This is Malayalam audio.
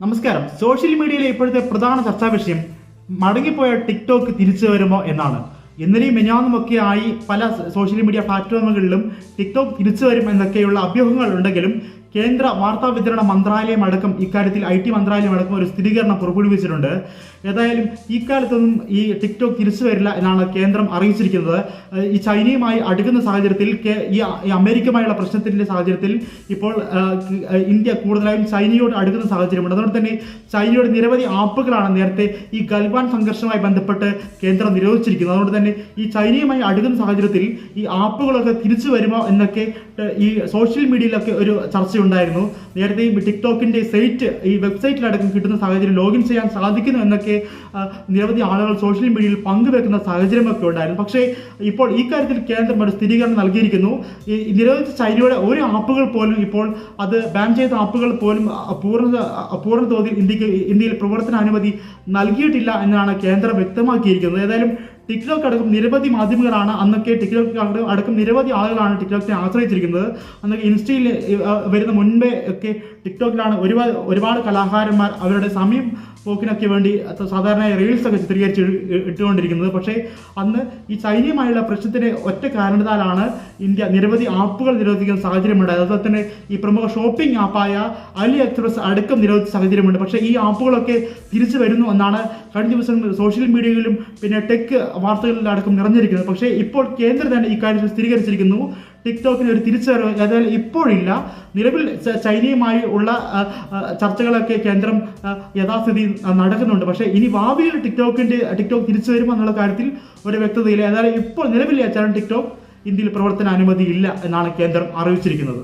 നമസ്കാരം. സോഷ്യൽ മീഡിയയിലെ ഇപ്പോഴത്തെ പ്രധാന ചർച്ചാ വിഷയം മടങ്ങിപ്പോയ ടിക്ടോക്ക് തിരിച്ചു വരുമോ എന്നാണ്. ഇന്നലെയും മെഞ്ഞാന്നുമൊക്കെ ആയി പല സോഷ്യൽ മീഡിയ പ്ലാറ്റ്ഫോമുകളിലും ടിക്ടോക്ക് തിരിച്ചു വരും എന്നൊക്കെയുള്ള അഭ്യൂഹങ്ങൾ ഉണ്ടെങ്കിലും കേന്ദ്ര വാർത്താ വിതരണ മന്ത്രാലയം അടക്കം ഇക്കാര്യത്തിൽ ഐ ടി മന്ത്രാലയം അടക്കം ഒരു സ്ഥിരീകരണം പുറപ്പെടുവിച്ചിട്ടുണ്ട്. ഏതായാലും ഇക്കാലത്തൊന്നും കാലത്തൊന്നും ഈ ടിക്ടോക്ക് തിരിച്ചു വരില്ല എന്നാണ് കേന്ദ്രം അറിയിച്ചിരിക്കുന്നത്. ഈ ചൈനയുമായി അടുക്കുന്ന സാഹചര്യത്തിൽ ഈ അമേരിക്കയുമായുള്ള പ്രശ്നത്തിന്റെ സാഹചര്യത്തിൽ ഇപ്പോൾ ഇന്ത്യ കൂടുതലായും ചൈനയോട് അടുക്കുന്ന സാഹചര്യമുണ്ട്. അതുകൊണ്ട് തന്നെ ചൈനയുടെ നിരവധി ആപ്പുകളാണ് നേരത്തെ ഈ ഗൽവാൻ സംഘർഷവുമായി ബന്ധപ്പെട്ട് കേന്ദ്രം നിരോധിച്ചിരിക്കുന്നത്. അതുകൊണ്ട് തന്നെ ഈ ചൈനയുമായി അടുക്കുന്ന സാഹചര്യത്തിൽ ഈ ആപ്പുകളൊക്കെ തിരിച്ചു വരുമോ എന്നൊക്കെ ഈ സോഷ്യൽ മീഡിയയിലൊക്കെ ഒരു ചർച്ചയുണ്ടായിരുന്നു നേരത്തെ ഈ ടിക്ടോക്കിന്റെ സൈറ്റ് ഈ വെബ്സൈറ്റിലടക്കം കിട്ടുന്ന സാഹചര്യം ലോഗിൻ ചെയ്യാൻ സാധിക്കുന്നു എന്നൊക്കെ നിരവധി ആളുകൾ സോഷ്യൽ മീഡിയയിൽ പങ്കുവെക്കുന്ന സാഹചര്യമൊക്കെ ഉണ്ടായിരുന്നു. പക്ഷേ ഇപ്പോൾ ഈ കാര്യത്തിൽ കേന്ദ്രം ഒരു സ്ഥിരീകരണം നൽകിയിരിക്കുന്നു. ഈ നിരവധി ചൈനയുടെ ഒരു ആപ്പുകൾ പോലും ഇപ്പോൾ അത് ബാൻ ചെയ്ത ആപ്പുകൾ പോലും പൂർണ പൂർണ തോതിൽ ഇന്ത്യയ്ക്ക് ഇന്ത്യയിൽ പ്രവർത്തന അനുമതി നൽകിയിട്ടില്ല എന്നാണ് കേന്ദ്രം വ്യക്തമാക്കിയിരിക്കുന്നത്. ഏതായാലും ടിക്ടോക്ക് അടക്കം നിരവധി മാധ്യമങ്ങളാണ് അന്നൊക്കെ ടിക്ടോക്ക് അടക്കം- നിരവധി ആളുകളാണ് ടിക്ടോക്കിനെ ആശ്രയിച്ചിരിക്കുന്നത്. അന്നൊക്കെ ഇൻസ്റ്റയിൽ വരുന്ന മുൻപേ ഒക്കെ ടിക്ടോക്കിലാണ് ഒരുപാട് ഒരുപാട് കലാകാരന്മാർ അവരുടെ സമയം പോക്കിനൊക്കെ വേണ്ടി സാധാരണ റീൽസൊക്കെ ചിത്രീകരിച്ച് ഇട്ടുകൊണ്ടിരിക്കുന്നത്. പക്ഷേ അന്ന് ഈ ചൈനയുമായുള്ള പ്രശ്നത്തിന്റെ ഒറ്റ കാരണത്താലാണ് ഇന്ത്യ നിരവധി ആപ്പുകൾ നിരോധിക്കുന്ന സാഹചര്യമുണ്ടായത്. അതുപോലെ തന്നെ ഈ പ്രമുഖ ഷോപ്പിംഗ് ആപ്പായ അലി എക്സ്പ്രസ് അടക്കം നിരോധിച്ച സാഹചര്യമുണ്ട്. പക്ഷേ ഈ ആപ്പുകളൊക്കെ തിരിച്ചു വരുന്നു എന്നാണ് കഴിഞ്ഞ ദിവസം സോഷ്യൽ മീഡിയയിലും പിന്നെ ടെക് വാർത്തകളിലും അടക്കം നിറഞ്ഞിരിക്കുന്നത്. പക്ഷേ ഇപ്പോൾ കേന്ദ്രം തന്നെ ഇക്കാര്യത്തിൽ സ്ഥിരീകരിച്ചിരിക്കുന്നു. ടിക്ടോക്കിന് ഒരു തിരിച്ചറിവ് ഏതായാലും ഇപ്പോഴില്ല. നിലവിൽ ചൈനയുമായി ഉള്ള ചർച്ചകളൊക്കെ കേന്ദ്രം യഥാസ്ഥിതി നടക്കുന്നുണ്ട്. പക്ഷേ ഇനി ഭാവിയിൽ ടിക്ടോക്കിന്റെ ടിക്ടോക്ക് തിരിച്ചു വരുമോ എന്നുള്ള കാര്യത്തിൽ ഒരു വ്യക്തതയില്ല. ഏതായാലും ഇപ്പോൾ നിലവിൽ ചാനൽ ടിക്ടോക്ക് ഇന്ത്യയിൽ പ്രവർത്തന അനുമതി ഇല്ല എന്നാണ് കേന്ദ്രം അറിയിച്ചിരിക്കുന്നത്.